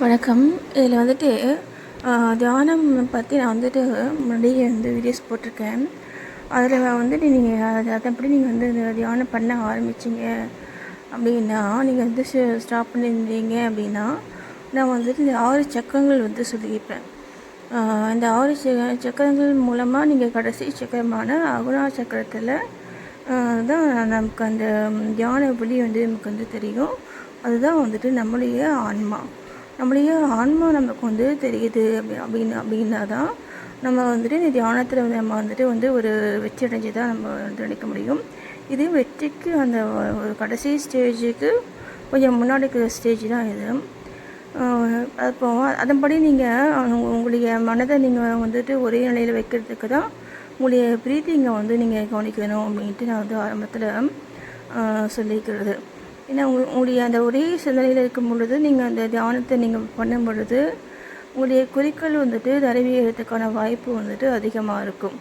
வணக்கம். இதில் வந்துட்டு தியானம் பற்றி நான் வந்துட்டு முன்னாடியே வந்து வீடியோஸ் போட்டிருக்கேன். அதில் வந்துட்டு நீங்கள் அதை அதன்படி நீங்கள் வந்து தியானம் பண்ண ஆரம்பிச்சிங்க அப்படின்னா நீங்கள் வந்து ஸ்டாப் பண்ணியிருந்தீங்க அப்படின்னா நான் வந்துட்டு இந்த ஆறு சக்கரங்கள் வந்து சொல்லியிருப்பேன். இந்த ஆறு சக்கரங்கள் மூலமாக நீங்கள் கடைசி சக்கரமான அகுணா சக்கரத்தில் தான் நமக்கு அந்த தியான ஒளி வந்து நமக்கு வந்து தெரியும். அதுதான் வந்துட்டு நம்மளுடைய ஆன்மா. நம்மளுடைய ஆன்மா நமக்கு வந்து தெரியுது அப்படி அப்படின்னு அப்படின்னா தான் நம்ம வந்துட்டு இந்த தியானத்தில் வந்து நம்ம வந்துட்டு வந்து ஒரு வெற்றி அடைஞ்சு தான் நம்ம வந்து நினைக்க முடியும். இது வெற்றிக்கு அந்த ஒரு கடைசி ஸ்டேஜுக்கு கொஞ்சம் முன்னாடி இருக்கிற ஸ்டேஜ் தான் இது. அப்போ அதன்படி நீங்கள் உங்களுடைய மனதை நீங்கள் வந்துட்டு ஒரே நிலையில் வைக்கிறதுக்கு தான் உங்களுடைய பிரீத்திங்கை வந்து நீங்கள் கவனிக்கணும் அப்படின்ட்டு நான் வந்து ஆரம்பத்தில் சொல்லிக்கிறது. ஏன்னா உங்கள் உங்களுடைய அந்த ஒரே சிந்தனையில் இருக்கும் பொழுது நீங்கள் அந்த தியானத்தை நீங்கள் பண்ணும் பொழுது உங்களுடைய குறிக்கோள் வந்துட்டு நிறைவேறதுக்கான வாய்ப்பு வந்துட்டு அதிகமாக இருக்கும்.